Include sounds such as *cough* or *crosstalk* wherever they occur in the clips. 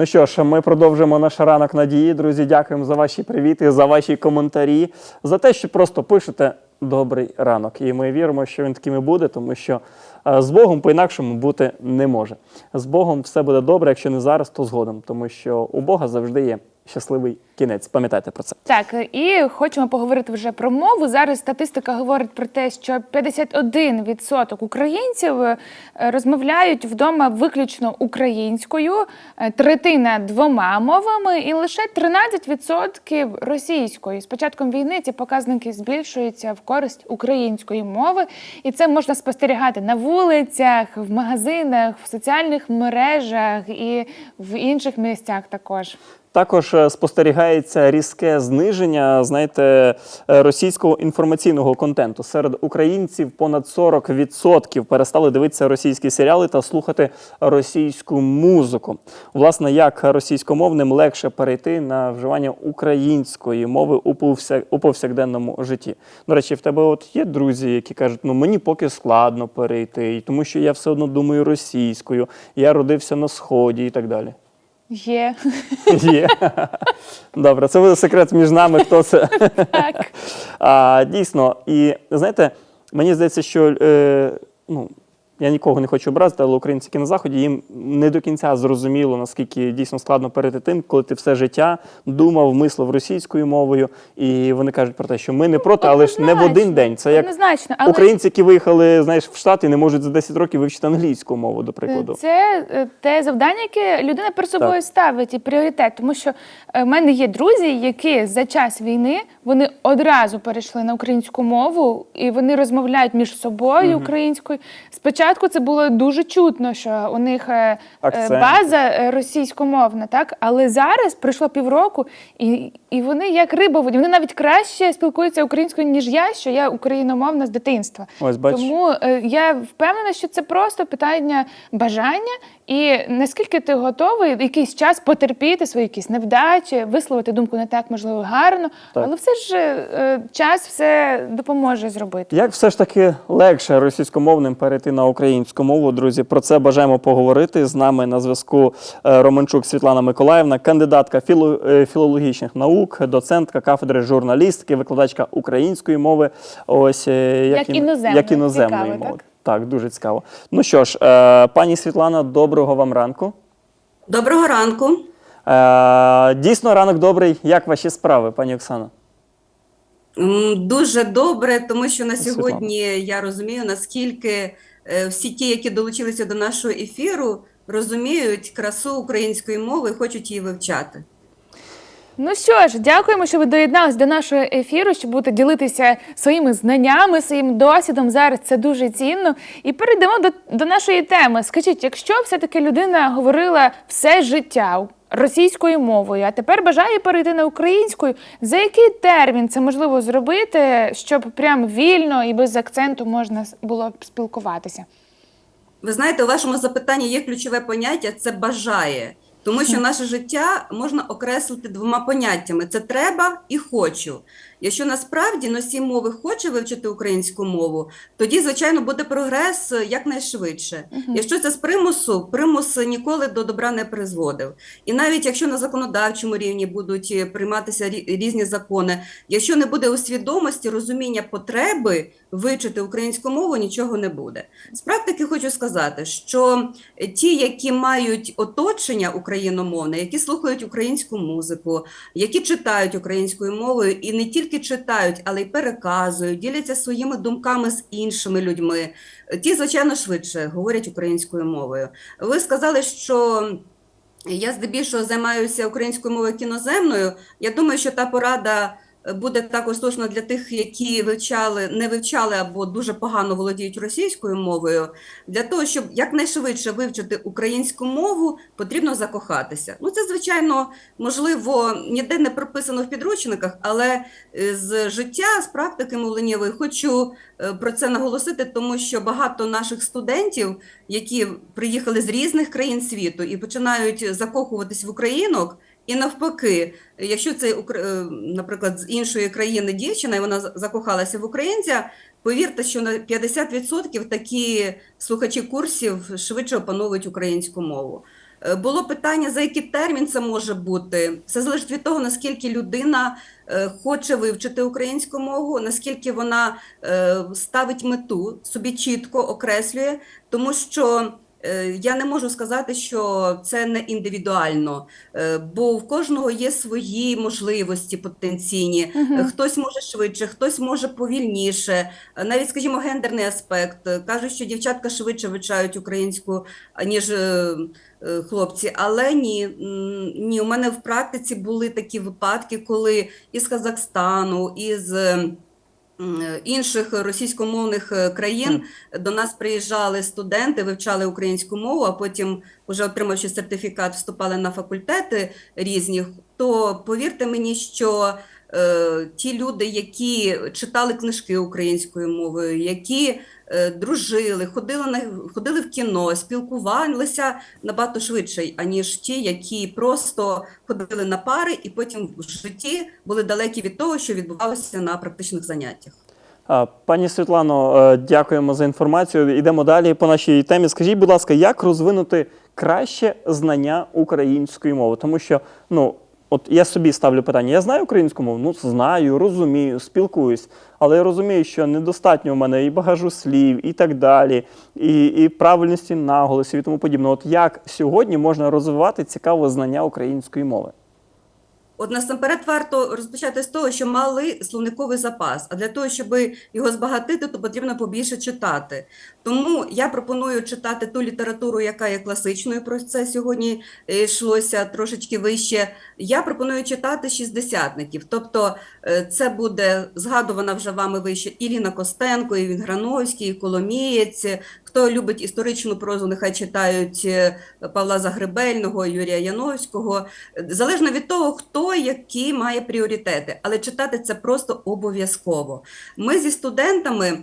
Ну що ж, ми продовжимо наш ранок надії. Друзі, дякуємо за ваші привіти, за ваші коментарі, за те, що просто пишете добрий ранок. І ми віримо, що він таким і буде, тому що е, з Богом по-інакшому бути не може. З Богом все буде добре, якщо не зараз, то згодом, тому що у Бога завжди є щасливий кінець. Пам'ятайте про це. Так, і хочемо поговорити вже про мову. Зараз статистика говорить про те, що 51% українців е, розмовляють вдома виключно українською, е, третина двома мовами, і лише 13% російською. З початком війни ці показники збільшуються в користь української мови, і це можна спостерігати на вулицях, в магазинах, в соціальних мережах і в інших місцях також. Також е, спостерігається різке зниження, знаєте, е, російського інформаційного контенту. Серед українців понад 40% перестали дивитися російські серіали та слухати російську музику. Власне, як російськомовним легше перейти на вживання української мови у повсякденному житті. До речі, в тебе от є друзі, які кажуть, ну мені поки складно перейти, тому що я все одно думаю російською, я родився на сході і так далі. Є Є. Добре, це буде секрет між нами, хто це. так. А, дійсно, і знаєте, мені здається, що е, ну, я нікого не хочу образити, але українці, які на заході, їм не до кінця зрозуміло, наскільки дійсно складно перейти тим, коли ти все життя думав, мислив російською мовою, і вони кажуть про те, що ми не проти, але ж не в один день. Це як однозначно, але українці, які виїхали, знаєш, в Штати, не можуть за 10 років вивчити англійську мову, до прикладу. Це е, те завдання, яке людина перед собою Так. ставить і пріоритет. Тому що е, в мене є друзі, які за час війни вони одразу перейшли на українську мову і вони розмовляють між собою українською. Спочатку це було дуже чутно, що у них е, е, Акцент. база е, російськомовна, так але зараз пройшло півроку, і, і вони як риба воді. Вони навіть краще спілкуються українською ніж я, що я україномовна з дитинства. Ось, бачиш. Тому я впевнена, що це просто питання бажання, і наскільки ти готовий якийсь час потерпіти свої якісь невдачі, висловити думку не так, можливо, гарно, Так. але все ж е, час все допоможе зробити. Як все ж таки легше російськомовним перейти на українську мову, друзі? Про це бажаємо поговорити. З нами на зв'язку е, Романчук Світлана Миколаївна, кандидатка філо- е, філологічних наук, доцентка кафедри журналістики, викладачка української мови. Ось е, Як іноземної. як іноземної Цікаво, мови. так? Так, дуже цікаво. Ну що ж, е, пані Світлана, доброго вам ранку. Доброго ранку. Дійсно, ранок добрий. Як ваші справи, пані Оксана? Дуже добре, тому що на сьогодні я розумію, наскільки е, всі ті, які долучилися до нашого ефіру, розуміють красу української мови і хочуть її вивчати. Ну що ж, дякуємо, що ви доєдналися до нашого ефіру, що будете ділитися своїми знаннями, своїм досвідом. Зараз це дуже цінно. І перейдемо до, до нашої теми. Скажіть, якщо все-таки людина говорила все життя російською мовою, а тепер бажає перейти на українську, за який термін це можливо зробити, щоб прям вільно і без акценту можна було спілкуватися? Ви знаєте, у вашому запитанні є ключове поняття це бажає. Тому що наше життя можна окреслити двома поняттями: це треба і хочу. Якщо насправді носій мови хоче вивчити українську мову, тоді, звичайно, буде прогрес е, якнайшвидше. Якщо це з примусу, примус ніколи до добра не призводив. І навіть якщо на законодавчому рівні будуть е, прийматися різні закони, якщо не буде у свідомості розуміння потреби вивчити українську мову, нічого не буде. З практики хочу сказати, що ті, які мають оточення україномовне, які слухають українську музику, які читають українською мовою і не тільки читають, але й переказують, діляться своїми думками з іншими людьми. Ті, звичайно, швидше говорять українською мовою. Ви сказали, що я здебільшого займаюся українською мовою кіноземною. Я думаю, що та порада буде також слушна для тих, які вивчали, не вивчали або дуже погано володіють російською мовою. Для того, щоб якнайшвидше вивчити українську мову, потрібно закохатися. Ну, це, звичайно, можливо, ніде не прописано в підручниках, але е, з життя, з практики мовленнєвої, хочу е, про це наголосити, тому що багато наших студентів, які приїхали з різних країн світу і починають закохуватись в українок. І навпаки, якщо це, е, наприклад, з іншої країни дівчина, і вона закохалася в українця, повірте, що на 50% такі слухачі курсів швидше опановують українську мову. Е, Було питання, за який термін це може бути. Це залежить від того, наскільки людина е, хоче вивчити українську мову, наскільки вона ставить мету, собі чітко окреслює, тому що я не можу сказати, що це не індивідуально, е, бо в кожного є свої можливості потенційні. Е, Хтось може швидше, хтось може повільніше. Е, Навіть, скажімо, гендерний аспект. Е, Кажуть, що дівчатка швидше вивчають українську, ніж е, е, хлопці. Але ні, ні, у мене в практиці були такі випадки, коли із Казахстану, із е, інших російськомовних е, країн до нас приїжджали студенти, вивчали українську мову, а потім, вже отримавши сертифікат, вступали на факультети різні. То повірте мені, що е, ті люди, які читали книжки українською мовою, які е, дружили, ходили на ходили в кіно, спілкувалися набагато швидше, аніж ті, які просто ходили на пари і потім в житті були далекі від того, що відбувалося на практичних заняттях. Пані Світлано, е, дякуємо за інформацію. Йдемо далі по нашій темі. Скажіть, будь ласка, як розвинути краще знання української мови? Тому що, ну, от я собі ставлю питання: я знаю українську мову? Ну, знаю, розумію, спілкуюсь, але я розумію, що недостатньо в мене і багажу слів, і так далі, і, і правильності наголосів і тому подібне. От як сьогодні можна розвивати цікаве знання української мови? От насамперед варто розпочати з того, що малий словниковий запас. А для того, щоб його збагатити, то потрібно побільше читати. Тому я пропоную читати ту літературу, яка є класичною. Про це сьогодні е, йшлося трошечки вище. Я пропоную читати шістдесятників. Тобто е, це буде згадувана вже вами вище Іліна Костенко, Івін Грановський, Коломієць. Хто любить історичну прозу, нехай читають е, Павла Загребельного, Юрія Яновського. Залежно від того, хто які має пріоритети, але читати це просто обов'язково. Ми зі студентами,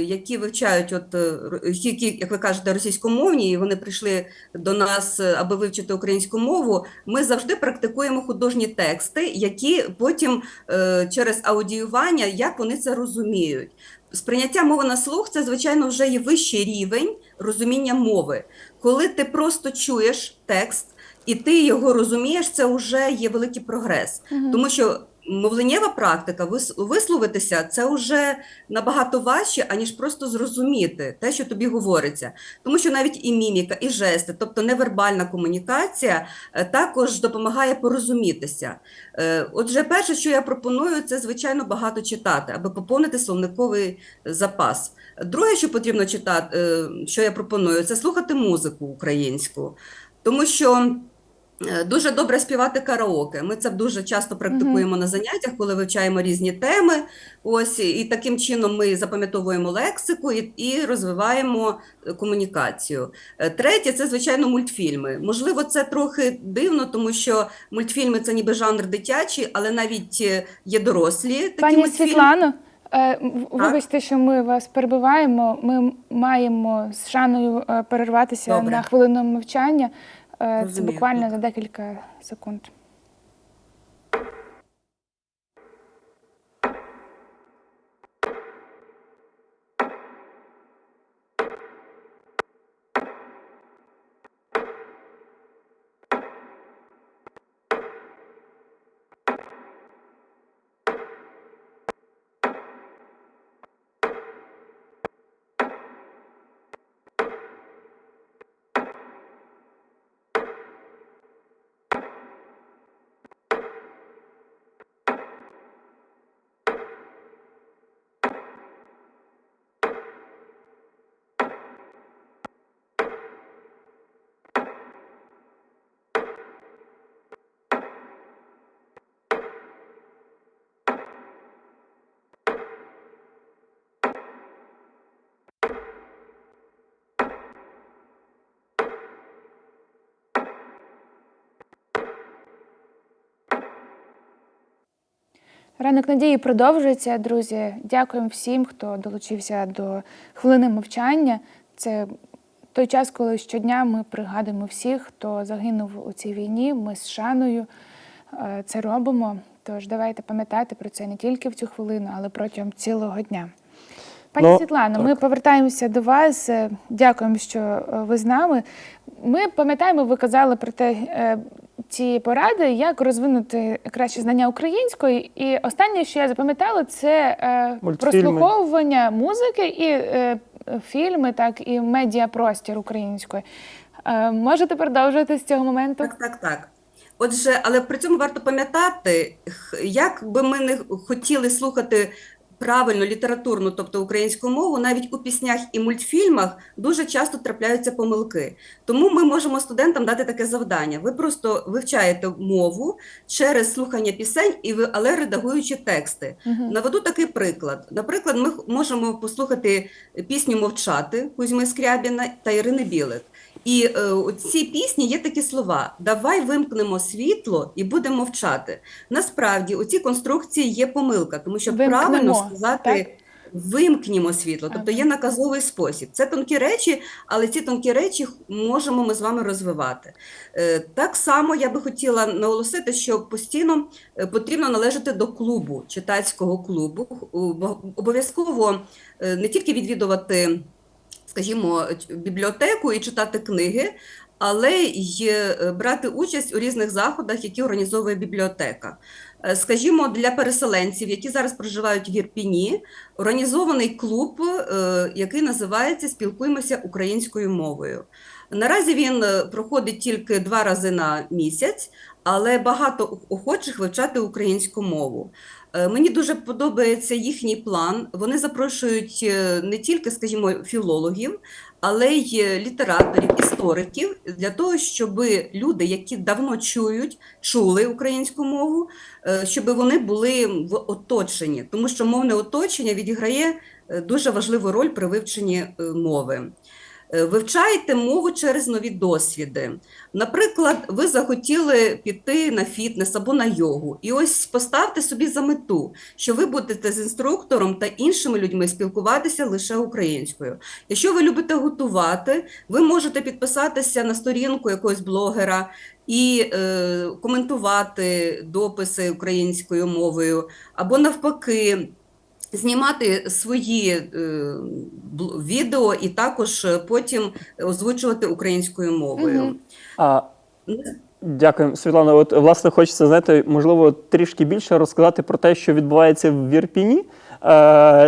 які вивчають, от е, які, як ви кажете, російськомовні, і вони прийшли до нас, е, аби вивчити українську мову. Ми завжди практикуємо художні тексти, які потім е, через аудіювання, як вони це розуміють. Сприйняття мови на слух це, звичайно, вже є вищий рівень розуміння мови. Коли ти просто чуєш текст і ти його розумієш, це вже є великий прогрес. Тому що мовленнєва практика, вис- висловитися, це вже набагато важче, аніж просто зрозуміти те, що тобі говориться. Тому що навіть і міміка, і жести, тобто невербальна комунікація, е, також допомагає порозумітися. Е, Отже, перше, що я пропоную, це звичайно багато читати, аби поповнити словниковий запас. Друге, що потрібно читати, е, що я пропоную, це слухати музику українську, тому що. Е, Дуже добре співати караоке. Ми це дуже часто практикуємо на заняттях, коли вивчаємо різні теми. Ось і таким чином ми запам'ятовуємо лексику і, і розвиваємо е, комунікацію. Е, Третє це звичайно мультфільми. Можливо, це трохи дивно, тому що мультфільми це ніби жанр дитячий, але навіть є дорослі такі Пані мультфільми. Світлано, вибачте, що ми вас перебиваємо. Ми маємо з Жаною е, перерватися Добре. на хвилину мовчання. Е, Це буквально за декілька секунд. Ранок надії продовжується, друзі. Дякуємо всім, хто долучився до хвилини мовчання. Це той час, коли щодня ми пригадуємо всіх, хто загинув у цій війні. Ми з шаною е, це робимо. Тож давайте пам'ятати про це не тільки в цю хвилину, але протягом цілого дня. Пані Ну, Світлано, ми повертаємося до вас. Е, Дякуємо, що е, ви з нами. Ми пам'ятаємо, ви казали про те, ті поради, як розвинути краще знання української. І останнє, що я запам'ятала, це е, прослуховування музики і е, фільми, так і медіапростір української. Е, Можете продовжувати з цього моменту? Так, так, так. Отже, але при цьому варто пам'ятати, як би ми не хотіли слухати правильно літературну, тобто українську мову, навіть у піснях і мультфільмах дуже часто трапляються помилки. Тому ми можемо студентам дати таке завдання. Ви просто вивчаєте мову через слухання пісень, і ви, але редагуючи тексти. Мгм. Наведу такий приклад. Наприклад, ми можемо послухати пісню Мовчати Кузьми Скрябіна та Ірини Білик. І е, у цій пісні є такі слова: Давай вимкнемо світло і будемо мовчати. Насправді у цій конструкції є помилка, тому що Вимкнемо, правильно сказати. так? Вимкнімо світло, тобто є наказовий спосіб. Це тонкі речі, але ці тонкі речі можемо ми з вами розвивати. Е, Так само я би хотіла наголосити, що постійно е, потрібно належати до клубу, читацького клубу. Бо- Обов'язково е, не тільки відвідувати, скажімо, бібліотеку і читати книги, але й е, брати участь у різних заходах, які організовує бібліотека. Е, Скажімо, для переселенців, які зараз проживають в Ірпіні, організований клуб, е, який називається Спілкуємося українською мовою. Наразі він проходить тільки два рази на місяць, але багато охочих вивчати українську мову. Е, Мені дуже подобається їхній план. Вони запрошують е, не тільки, скажімо, філологів, але й е, літераторів, істориків для того, щоб люди, які давно чують, чули українську мову, щоб вони були в оточенні, тому що мовне оточення відіграє дуже важливу роль при вивченні мови. Е, Вивчайте мову через нові досвіди. Наприклад, ви захотіли піти на фітнес або на йогу, і ось поставте собі за мету, що ви будете з інструктором та іншими людьми спілкуватися лише українською. Якщо ви любите готувати, ви можете підписатися на сторінку якогось блогера і е, коментувати дописи українською мовою, або навпаки. Знімати свої е, відео і також е, потім озвучувати українською мовою. Мгм. А, Дякую, Світлана. От власне хочеться знаєте, можливо, трішки більше розказати про те, що відбувається в Вірпіні,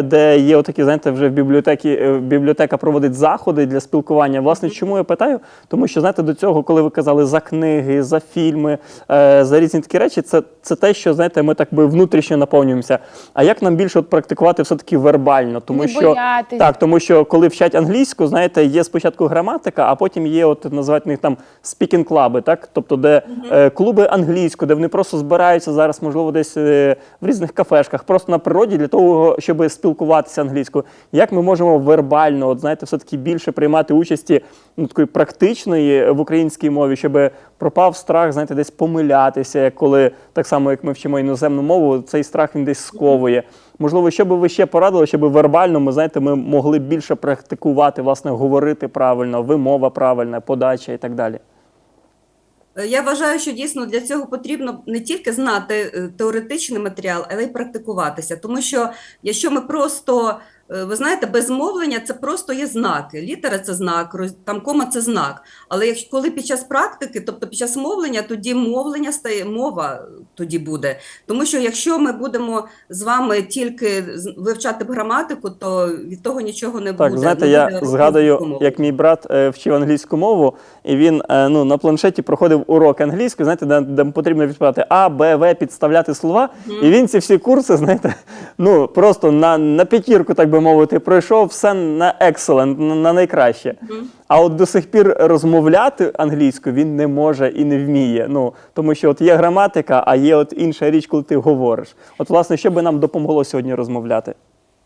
де є отакі, знаєте, вже в бібліотекі е, бібліотека проводить заходи для спілкування. Власне, чому я питаю? Тому що знаєте, до цього, коли ви казали за книги, за фільми, е, за різні такі речі, це, це те, що знаєте, ми так би внутрішньо наповнюємося. А як нам більше от практикувати все таки вербально? Тому Не що боятись. так, тому що коли вчать англійську, знаєте, є спочатку граматика, а потім є, от називають них там спікінг клаби, так? Тобто, де е, клуби англійської, де вони просто збираються зараз, можливо, десь е, в різних кафешках, просто на природі для того, щоб спілкуватися англійською. Як ми можемо вербально, от знаєте, все-таки більше приймати участі ну, такої практичної в українській мові, щоб пропав страх, знаєте, десь помилятися, коли так само, як ми вчимо іноземну мову, цей страх він десь сковує. Можливо, що би ви ще порадили, щоб вербально ми знаєте, ми могли більше практикувати, власне, говорити правильно, вимова правильна, подача і так далі. Е, Я вважаю, що дійсно для цього потрібно не тільки знати е, теоретичний матеріал, але й практикуватися. Тому що якщо ми просто, ви знаєте, без мовлення це просто є знаки. Літера це знак, там кома це знак. Але якщо коли під час практики, тобто під час мовлення, тоді мовлення стає мова тоді буде. Тому що якщо ми будемо з вами тільки вивчати граматику, то від того нічого не буде. Так, знаєте, не я буде згадую, мови. як мій брат е, вчив англійську мову, і він е, ну, на планшеті проходив урок англійської, знаєте, де, де потрібно відповідати А, Б, В, підставляти слова. І він ці всі курси, знаєте, ну просто на, на п'ятірку, так би мовити, пройшов все на excellent, на, на найкраще. А от до сих пір розмовляти англійською він не може і не вміє. Ну тому що от є граматика, а є от інша річ, коли ти говориш. От, власне, що би нам допомогло сьогодні розмовляти?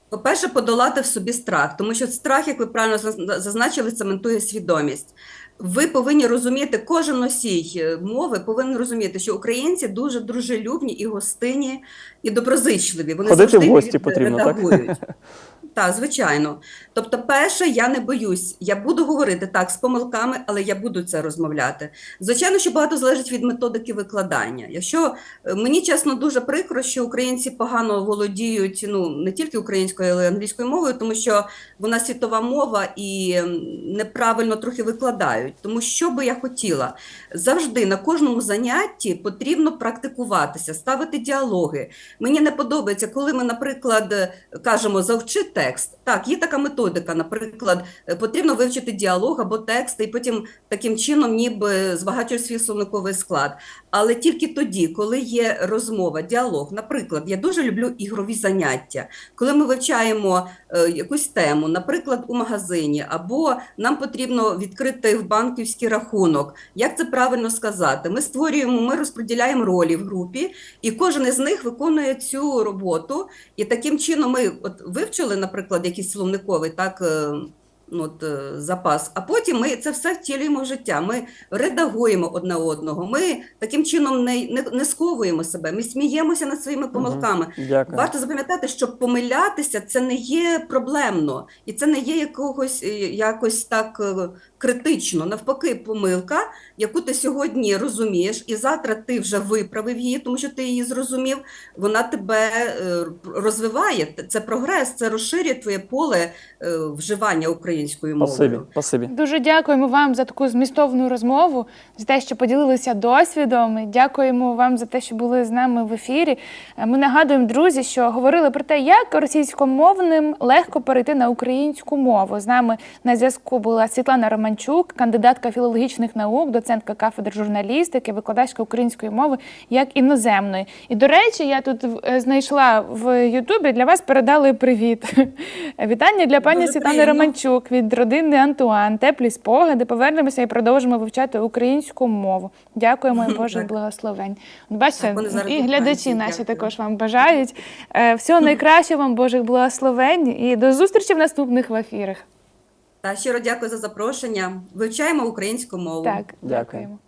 По-перше, подолати в собі страх, тому що страх, як ви правильно зазначили, цементує свідомість. Ви повинні розуміти, кожен носій е, мови повинен розуміти, що українці дуже дружелюбні і гостинні, і доброзичливі. Вони Ходити в гості потрібно, *laughs* так? звичайно. Тобто, перше, я не боюсь. Я буду говорити так з помилками, але я буду це розмовляти. Звичайно, що багато залежить від методики викладання. Якщо е, мені чесно дуже прикро, що українці погано володіють ну не тільки українською, але й англійською мовою, тому що вона світова мова і неправильно трохи викладають. Тому що би я хотіла завжди на кожному занятті потрібно практикуватися, ставити діалоги. Мені не подобається, коли ми, наприклад, кажемо завчи текст. Так, є така методика. Наприклад, е, потрібно вивчити діалог або текст, і потім таким чином, ніби збагачуєш свій словниковий склад. Але тільки тоді, коли є розмова, діалог. Наприклад, я дуже люблю ігрові заняття, коли ми вивчаємо е, якусь тему, наприклад, у магазині, або нам потрібно відкрити в банківський рахунок. Як це правильно сказати? Ми створюємо, ми розподіляємо ролі в групі, і кожен із них виконує цю роботу. І таким чином ми от вивчили, наприклад, якийсь словниковий так. е, ну, От, е, запас, а потім ми це все втілюємо в життя. Ми редагуємо одне одного. Ми таким чином не, не, не сковуємо себе. Ми сміємося над своїми помилками. Дякую. Варто запам'ятати, що помилятися це не є проблемно, і це не є якогось е, якось так критично. Навпаки, помилка, яку ти сьогодні розумієш, і завтра ти вже виправив її, тому що ти її зрозумів. Вона тебе е, розвиває. Це прогрес, це розширює твоє поле е, вживання українською мовою. Спасибі, спасибі. Дуже дякуємо вам за таку змістовну розмову, за те, що поділилися досвідом. Дякуємо вам за те, що були з нами в ефірі. Е, Ми нагадуємо, друзі, що говорили про те, як російськомовним легко перейти на українську мову. З нами на зв'язку була Світлана Романчук, кандидатка філологічних наук, доцентка кафедри журналістики, викладачка української мови як іноземної. І до речі, я тут е, знайшла в Ютубі для вас передали привіт. *laughs* Вітання для пані Світлани. Романчук від родини Антуан. Теплі спогади. Повернемося і продовжимо вивчати українську мову. Дякуємо і Божих благословень. От Бачите, і глядачі наші також вам бажають. Е, Всього *laughs* найкращого вам, Божих благословень, і до зустрічі в наступних в ефірах. Та щиро дякую за запрошення. Вивчаємо українську мову. Так, дякуємо.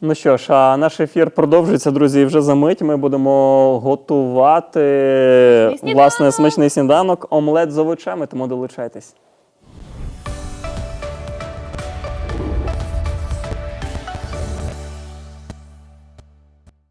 Ну що ж, а наш ефір продовжується, друзі. І вже за мить ми будемо готувати власне смачний сніданок, омлет з овочами, тому долучайтесь.